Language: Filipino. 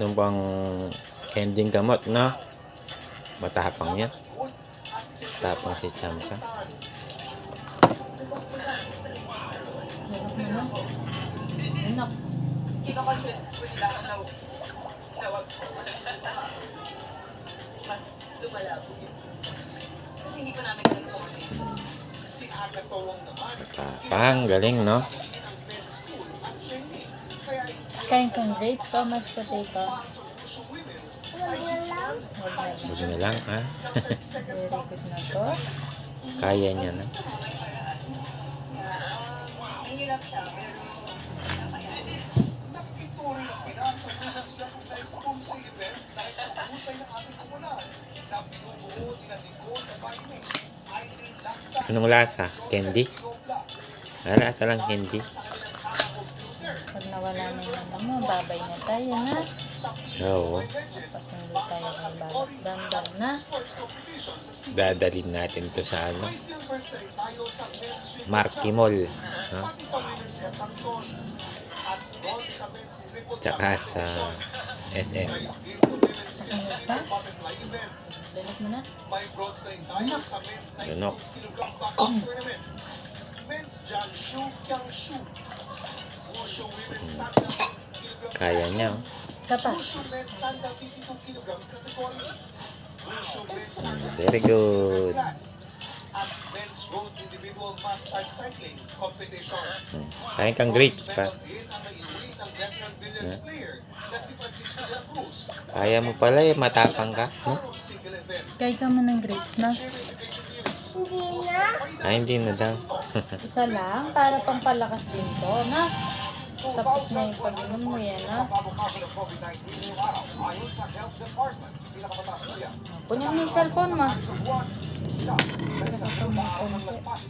Yung bang kending gamot, no? Matapang yan. Tapang si Cham Cham. Anak mo na. Anak. Kino-convince ko nila ako na na wag ko. Mas lumalabo yun. Kasi hindi ko namin alam kung yun. Matapang, galing, no? Kain kang grapes o mashed potato? Huwag na lang. Huwag na lang, ah. Very good na to. Kaya niya na. Anong lasa? Candy? Ah, lasa lang candy. Nawala na yung mo, babay na tayo na. Oo. Tapos hindi tayo may balak dandal na. Dadalhin natin to sa ano? Marky Mall. No? Tsaka sa SM. Balik mo na. Anak. Lunok. Kaya niya. oh. Isa pa. Very good. Hmm. Kain kang grapes pa. Yeah. Kaya mo pala eh, matapang ka. No? Kain ka mo ng grapes na. Ay, hindi na daw. Isa lang para pampalakas din to na. Tapos na yung pag-inom mo yan na. Punin mo yung cellphone mo. Nakapamang konti.